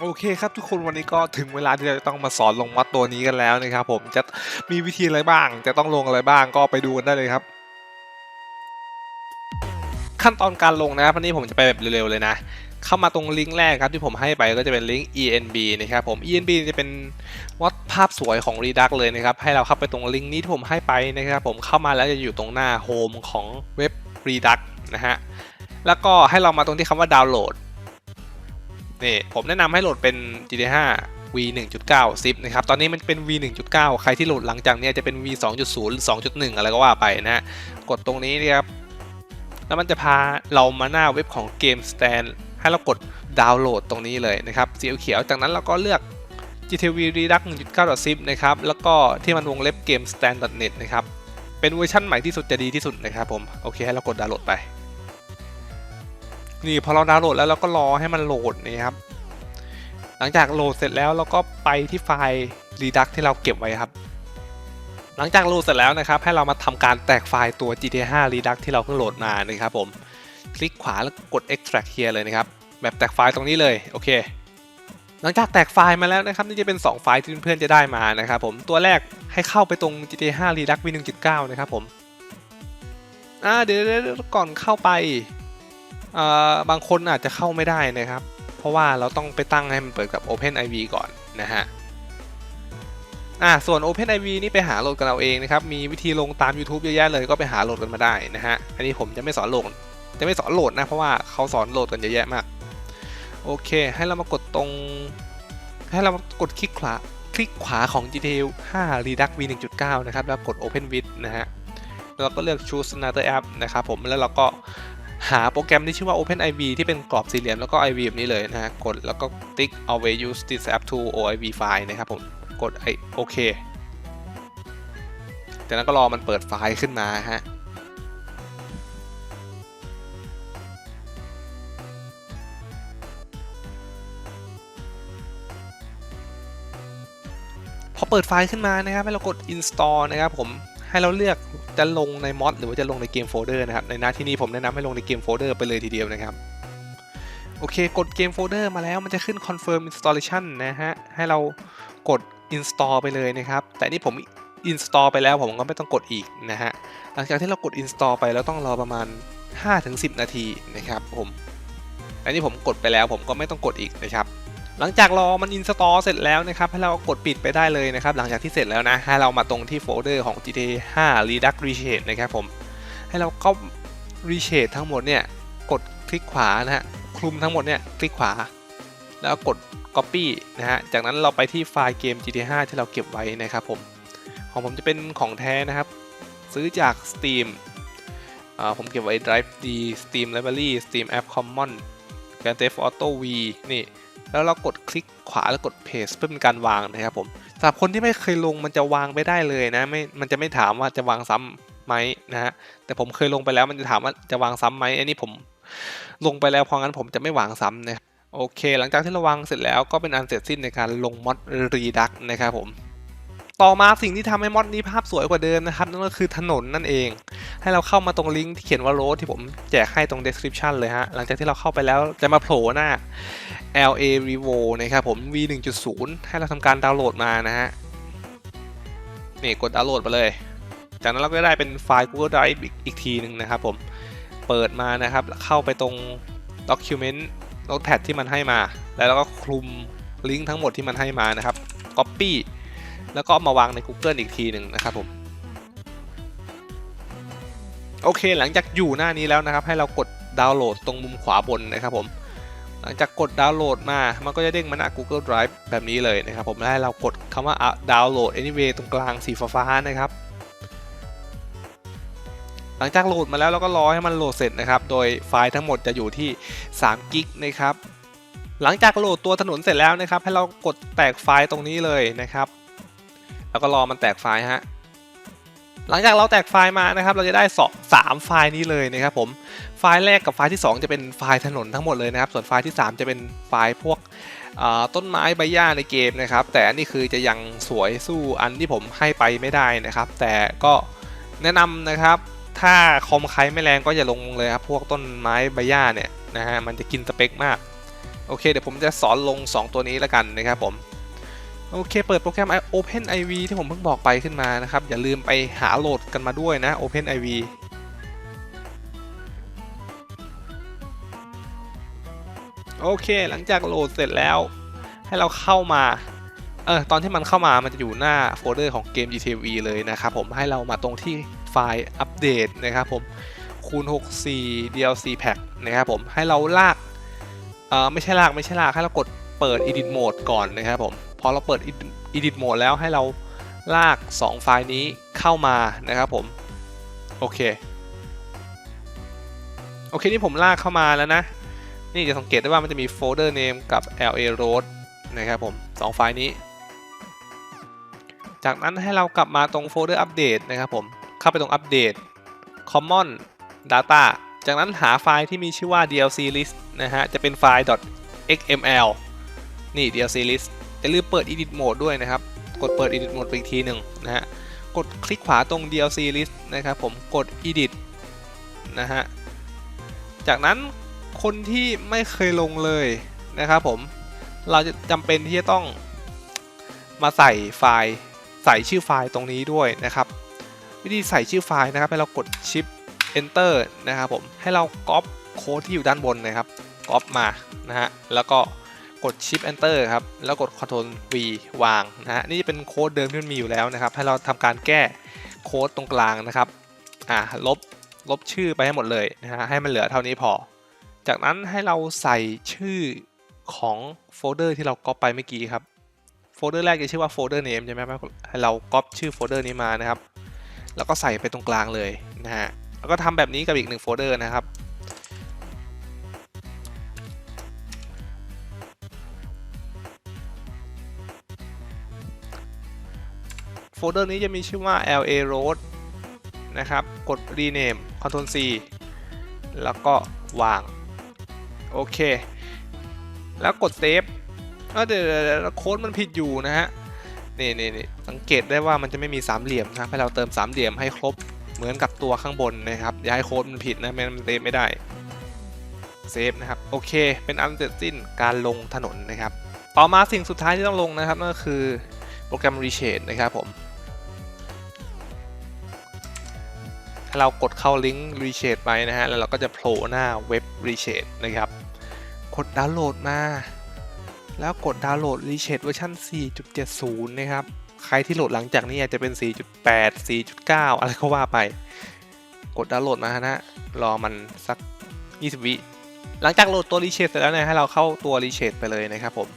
โอเคครับทุกคนวันนี้ก็ถึงเวลาที่เราจะต้องมาสอนลงมอดตัวนี้กันแล้วนะครับผมจะมีวิธีอะไรบ้าง จะต้องลงอะไรบ้างก็ไปดูกันได้เลยครับ ขั้นตอนการลงนะครับวันนี้ผมจะไปแบบเร็วๆเลยนะ เข้ามาตรงลิงก์แรกครับที่ผมให้ไปก็จะเป็นลิงก์ enb นะครับผม enb จะเป็นมอดภาพสวยของ Redux เลยนะครับให้เราเข้าไปตรงลิงก์นี้ที่ผมให้ไปนะครับผมเข้ามาแล้วจะอยู่ตรงหน้าโฮมของเว็บ Redux นะฮะแล้วก็ให้เรามาตรงที่คำว่าดาวน์โหลด นี่ผมแนะนำให้โหลดเป็น GT5 V 1.9 zip นะครับตอนนี้มันเป็น V 1.9 ใครที่โหลดหลังจากนี้จะเป็น V 2.0หรือ2.1 อะไรก็ว่าไปนะฮะกดตรงนี้นะครับแล้วมันจะพาเรามาหน้าเว็บของ Game Stand ให้เรากดดาวน์โหลดตรงนี้เลยนะครับสีเขียวจากนั้นเราก็เลือก GTV Redux 1.9 zip นะครับแล้วก็ที่มันวงเล็บ Game Stand net นะครับเป็นเวอร์ชันใหม่ที่สุดจะดีที่สุดนะครับผมโอเคให้เรากดดาวน์โหลดไป นี่พอเราดาวน์โหลดแล้วเราก็รอให้มันโหลดนี่ครับ หลังจากโหลดเสร็จแล้วเราก็ไปที่ไฟล์ Redux ที่เราเก็บไว้ครับ หลังจากโหลดเสร็จแล้วนะครับ ให้เรามาทำการแตกไฟล์ตัว GTA 5 Redux ที่เราเพิ่งโหลดมานะครับผม คลิกขวาแล้วกด extract here เลยนะครับ แบบแตกไฟล์ตรงนี้เลย โอเค หลังจากแตกไฟล์มาแล้วนะครับ นี่จะเป็น 2 ไฟล์ที่เพื่อนๆจะได้มานะครับผม ตัวแรกให้เข้าไปตรง GTA 5 Redux v 1.9นะครับผม อ่าเดี๋ยวก่อนเข้าไป บางคนอาจจะเข้าไม่ได้นะครับ เพราะว่าเราต้องไปตั้งให้มันเปิดกับ OpenIV ก่อนนะฮะอ่าส่วน OpenIV นี่ไปหาโหลดกันเอาเองนะครับ มีวิธีลงตาม YouTube เยอะแยะเลยก็ไปหาโหลดกันมาได้นะฮะ อันนี้ผมจะไม่สอนโหลด จะไม่สอนโหลดนะ เพราะว่าเขาสอนโหลดกันเยอะแยะมาก โอเค ให้เรามากดตรง ให้เรามากดคลิกขวา คลิกขวาของ GTA 5 Redux V 1.9 นะครับ แล้วกด Open with นะฮะ แล้วเราก็เลือก choose another app นะครับผม แล้วเราก็ หาโปรแกรมที่ชื่อว่า OpenIV ที่เป็นกรอบสี่เหลี่ยมแล้วก็ IV แบบนี้เลยนะฮะกดแล้วก็ติ๊ก always use this app to OIV file นะครับผมกดไอโอเคจากนั้นก็รอมันเปิดไฟล์ขึ้นมาฮะพอเปิดไฟล์ขึ้นมานะครับให้เรากด install นะครับผมให้เราเลือก จะลงในมอดหรือว่าจะลงในเกมโฟลเดอร์นะครับ ในหน้าที่นี้ผมแนะนำให้ลงในเกมโฟลเดอร์ไปเลยทีเดียวนะครับโอเค กดเกมโฟลเดอร์มาแล้วมันจะขึ้น confirm installation นะฮะ ให้เรากด install ไปเลยนะครับ แต่นี่ผม install ไปแล้วผมก็ไม่ต้องกดอีกนะฮะ หลังจากที่เรากด install ไปแล้วต้องรอประมาณ 5-10 นาทีนะครับผม อันนี้ผมกดไปแล้วผมก็ไม่ต้องกดอีกนะครับ หลังจากรอมัน install เสร็จแล้วนะครับให้เรากดปิดไปได้เลยนะครับ หลังจากที่เสร็จแล้วนะให้เรามาตรงที่โฟลเดอร์ของ GTA 5 Redux Reshade นะครับผม ให้เราก็ Reshade ทั้งหมดเนี่ยกดคลิกขวานะฮะคลุมทั้งหมดเนี่ยคลิกขวา แล้วกด copy นะฮะจากนั้นเราไปที่ไฟล์เกม GTA 5 ที่เราเก็บไว้นะครับผม ของผมจะเป็นของแท้นะครับ ซื้อจาก Steam าผมเก็บไว้ Drive D Steam Library Steam App Common Grand Theft Auto V นี่ แล้วเรากดคลิกขวาแล้วกดเพจเพื่อเป็นการวางนะครับผมสำหรับคนที่ไม่เคยลงมันจะวางไปได้เลยนะไม่มันจะไม่ถามว่าจะวางซ้ำไหมนะฮะแต่ผมเคยลงไปแล้วมันจะถามว่าจะวางซ้ำไหมอันนี้ผมลงไปแล้วเพราะงั้นผมจะไม่วางซ้ำนะโอเค หลังจากที่เราวางเสร็จแล้วก็เป็นอันเสร็จสิ้นในการลงมอดรีดักนะครับผม ต่อมาสิ่งที่ทำให้มอดนี้ภาพสวยกว่าเดิมนะครับนั่นก็คือถนนนั่นเอง ให้เราเข้ามาตรงลิงก์ที่เขียนว่า road ที่ผมแจกให้ตรง description เลยฮะ หลังจากที่เราเข้าไปแล้วจะมาโผล่หน้า LA Revo นะครับผม V 1.0 ให้เราทำการดาวน์โหลดมานะฮะ นี่กดดาวน์โหลดมาเลย จากนั้นเราก็ได้เป็นไฟล์ Google Drive อีกทีหนึ่งนะครับผมเปิดมานะครับเข้าไปตรง Document Notepad ที่มันให้มา แล้วเราก็คลุมลิงก์ทั้งหมดที่มันให้มานะครับ Copy แล้วก็มาวางใน Google อีกทีหนึ่งนะครับผมโอเค หลังจากอยู่หน้านี้แล้วนะครับ ให้เรากดดาวน์โหลดตรงมุมขวาบนนะครับผม หลังจากกดดาวน์โหลดมา มันก็จะเด้งมาหน้า Google Drive แบบนี้เลยนะครับผมแล้วให้เรากดคำว่าดาวน์โหลด anyway ตรงกลางสีฟ้าๆนะครับ หลังจากโหลดมาแล้วเราก็รอให้มันโหลดเสร็จนะครับ โดยไฟล์ทั้งหมดจะอยู่ที่3กิกนะครับ หลังจากโหลดตัวถนนเสร็จแล้วนะครับ ให้เรากดแตกไฟล์ตรงนี้เลยนะครับ แล้วก็รอมันแตกไฟล์ฮะหลังจากเราแตกไฟล์มานะครับเราจะได้สองสามไฟล์นี้เลยนะครับผมไฟล์แรกกับไฟล์ที่ 2 จะเป็นไฟล์ถนนทั้งหมดเลยนะครับ ส่วนไฟล์ที่ 3 จะเป็นไฟล์พวกต้นไม้ใบหญ้าในเกมนะครับ แต่อันนี้คือจะยังสวยสู้อันที่ผมให้ไปไม่ได้นะครับ แต่ก็แนะนำนะครับ ถ้าคอมใครไม่แรงก็อย่าลงเลยครับพวกต้นไม้ใบหญ้าเนี่ยนะฮะมันจะกินสเปคมากโอเคเดี๋ยวผมจะสอนลง 2 ตัวนี้แล้วกันนะครับผม โอเค เปิดโปรแกรม Open IV ที่ผมเพิ่งบอกไปขึ้นมานะครับ อย่าลืมไปหาโหลดกันมาด้วยนะ Open IV โอเค หลังจากโหลดเสร็จแล้ว ให้เราเข้ามา เออ ตอนที่มันเข้ามา มันจะอยู่หน้าโฟลเดอร์ของเกม GTV เลยนะครับผม ให้เรามาตรงที่ไฟล์อัปเดตนะครับผม คูณ 64 DLC Pack นะครับผม ให้เราลาก เอ่อไม่ใช่ลาก ไม่ใช่ลาก ให้เรากดเปิด Edit Mode ก่อนนะครับผม อเราเปิด Edit Mode แล้วให้เราลาก 2 ไฟล์นี้เข้ามานะครับผม โอเค โอเคนี่ผมลากเข้ามาแล้วนะ นี่จะสังเกตได้ว่ามันจะมีโฟลเดอร์ name กับ LA road นะครับผม 2 ไฟล์นี้ จากนั้นให้เรากลับมาตรงโฟลเดอร์อัปเดตนะครับผม เข้าไปตรงอัปเดต common data จากนั้นหาไฟล์ที่มีชื่อว่า DLC list นะฮะ จะเป็นไฟล์ .xml นี่ DLC list อย่าลืมเปิด edit mode ด้วยนะครับ กดเปิด edit mode ไปอีกทีหนึ่งนะฮะ กดคลิกขวาตรง DLC list นะครับผม กด edit นะฮะ จากนั้นคนที่ไม่เคยลงเลยนะครับผม เราจะจำเป็นที่จะต้องมาใส่ไฟล์ใส่ชื่อไฟล์ตรงนี้ด้วยนะครับ วิธีใส่ชื่อไฟล์นะครับ ให้เรากด shift enter นะครับผม ให้เราก๊อปโค้ดที่อยู่ด้านบนนะครับก๊อปมานะฮะ แล้วก็ กด shift enter ครับ แล้วกด Ctrl v วางนะฮะ นี่จะเป็นโค้ดเดิมที่มันมีอยู่แล้วนะครับ ให้เราทำการแก้โค้ดตรงกลางนะครับ อ่า ลบ ลบชื่อไปให้หมดเลยนะฮะ ให้มันเหลือเท่านี้พอ จากนั้นให้เราใส่ชื่อของโฟลเดอร์ที่เราก๊อปไปเมื่อกี้ครับ โฟลเดอร์แรกจะชื่อว่าโฟลเดอร์เนมใช่ไหมครับให้เราก๊อปชื่อโฟลเดอร์นี้มานะครับ แล้วก็ใส่ไปตรงกลางเลยนะฮะ แล้วก็ทำแบบนี้กับอีกหนึ่งโฟลเดอร์นะครับ ลเดอร์นี้จะมีชื่อว่า LA road นะครับ กด rename Ctrl C แล้วก็วาง โอเค แล้วกดเซฟเดี๋ยวโค้ดมันผิดอยู่นะฮะนี่นี่นี่สังเกตได้ว่ามันจะไม่มีสามเหลี่ยมนะครับให้เราเติมสามเหลี่ยมให้ครบเหมือนกับตัวข้างบนนะครับอย่าให้โค้ดมันผิดนะไม่งั้นมันเซฟไม่ได้เซฟนะครับโอเค เป็นอันเสร็จสิ้นการลงถนนนะครับ ต่อมาสิ่งสุดท้ายที่ต้องลงนะครับนั่นก็คือโปรแกรม Reshade นะครับผม เรากดเข้าลิงก์ Reshade ไปนะฮะ แล้วเราก็จะโผล่หน้าเว็บ Reshade นะครับ กดดาวน์โหลดมา แล้วกดดาวน์โหลด Reshade เวอร์ชัน4.70 นะครับ ใครที่โหลดหลังจากนี้อาจจะเป็น 4.8 4.9 อะไรก็ว่าไป กดดาวน์โหลดมานะ รอมันสัก 20 วิหลังจากโหลดตัว Reshade เสร็จแล้วเนี่ยให้เราเข้าตัว Reshade ไปเลยนะครับผม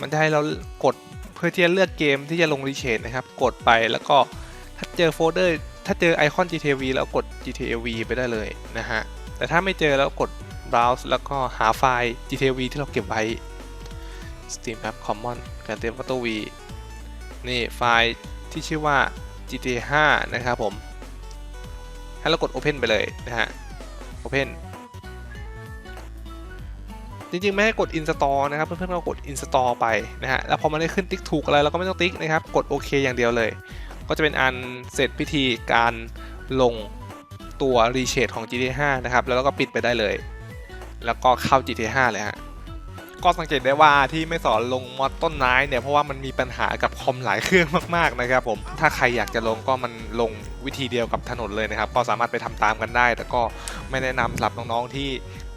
มันจะให้เรากดเพื่อที่จะเลือกเกมที่จะลง Reshade นะครับ กดไปแล้วก็ถ้าเจอโฟลเดอร์ ถ้าเจอไอคอน GTV แล้วกด GTV ไปได้เลยนะฮะ แต่ถ้าไม่เจอแล้วกด browse แล้วก็หาไฟล์ GTV ที่เราเก็บไว้ Steam App Common Grand Theft Auto V นี่ไฟล์ที่ชื่อว่า GTA 5 นะครับผมให้เรากด Open ไปเลยนะฮะ Open จริงๆ ไม่ให้กด install นะครับเพื่อนๆก็กด install ไปนะฮะ แล้วพอมันได้ขึ้นติ๊กถูกอะไรเราก็ไม่ต้องติ๊กนะครับ กดโอเคอย่างเดียวเลย ก็จะเป็นอันเสร็จพิธีการลงตัว Reshade ของ GTA 5 นะครับ แล้วเราก็ปิดไปได้เลย แล้วก็เข้า GTA 5 เลยฮะก็สังเกตได้ว่าที่ไม่สอนลงมอดต้นไม้เนี่ย เพราะว่ามันมีปัญหากับคอมหลายเครื่องมากๆนะครับผม ถ้าใครอยากจะลงก็มันลงวิธีเดียวกับถนนเลยนะครับ ก็สามารถไปทำตามกันได้ แต่ก็ไม่แนะนำสำหรับน้องๆที่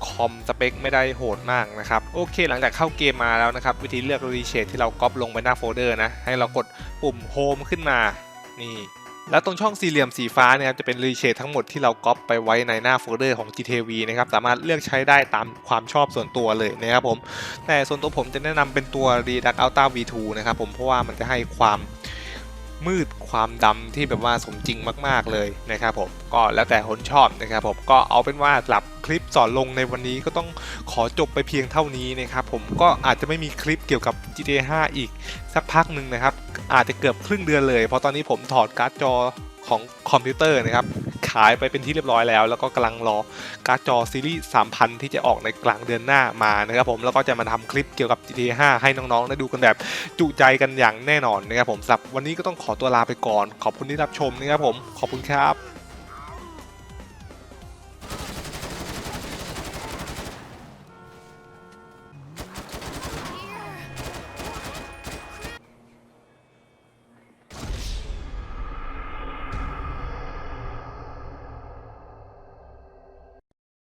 คอมสเปคไม่ได้โหดมากนะครับ โอเค หลังจากเข้าเกมมาแล้วนะครับ วิธีเลือก Reshade ที่เราก๊อปลงไปหน้าโฟลเดอร์นะ ให้เรากดปุ่ม Home ขึ้นมา นี่แล้วตรงช่องสี่เหลี่ยมสีฟ้าเนี่ยครับจะเป็นรีเชดทั้งหมดที่เราก๊อปไปไว้ในหน้าโฟลเดอร์ของ GTV นะครับสามารถเลือกใช้ได้ตามความชอบส่วนตัวเลยนะครับผม แต่ส่วนตัวผมจะแนะนำเป็นตัว Redact Ultra V2 นะครับผมเพราะว่ามันจะให้ความมืดความดำที่แบบว่าสมจริงมากๆเลยนะครับผมก็แล้วแต่คนชอบนะครับผมก็เอาเป็นว่าสำหรับคลิปสอนลงในวันนี้ก็ต้องขอจบไปเพียงเท่านี้นะครับผมก็อาจจะไม่มีคลิปเกี่ยวกับ GTA 5 อีกสักพักหนึ่งนะครับ อาจจะเกือบครึ่งเดือนเลย เพราะตอนนี้ผมถอดการ์ดจอของคอมพิวเตอร์นะครับ ขายไปเป็นที่เรียบร้อยแล้ว แล้วก็กำลังรอการ์ดจอซีรีส์ 3000 ที่จะออกในกลางเดือนหน้ามานะครับผม แล้วก็จะมาทำคลิปเกี่ยวกับ GTA 5 ให้น้องๆ ได้ดูกันแบบจุใจกันอย่างแน่นอนนะครับผมสำหรับวันนี้ก็ต้องขอตัวลาไปก่อน ขอบคุณที่รับชมนะครับผม ขอบคุณครับ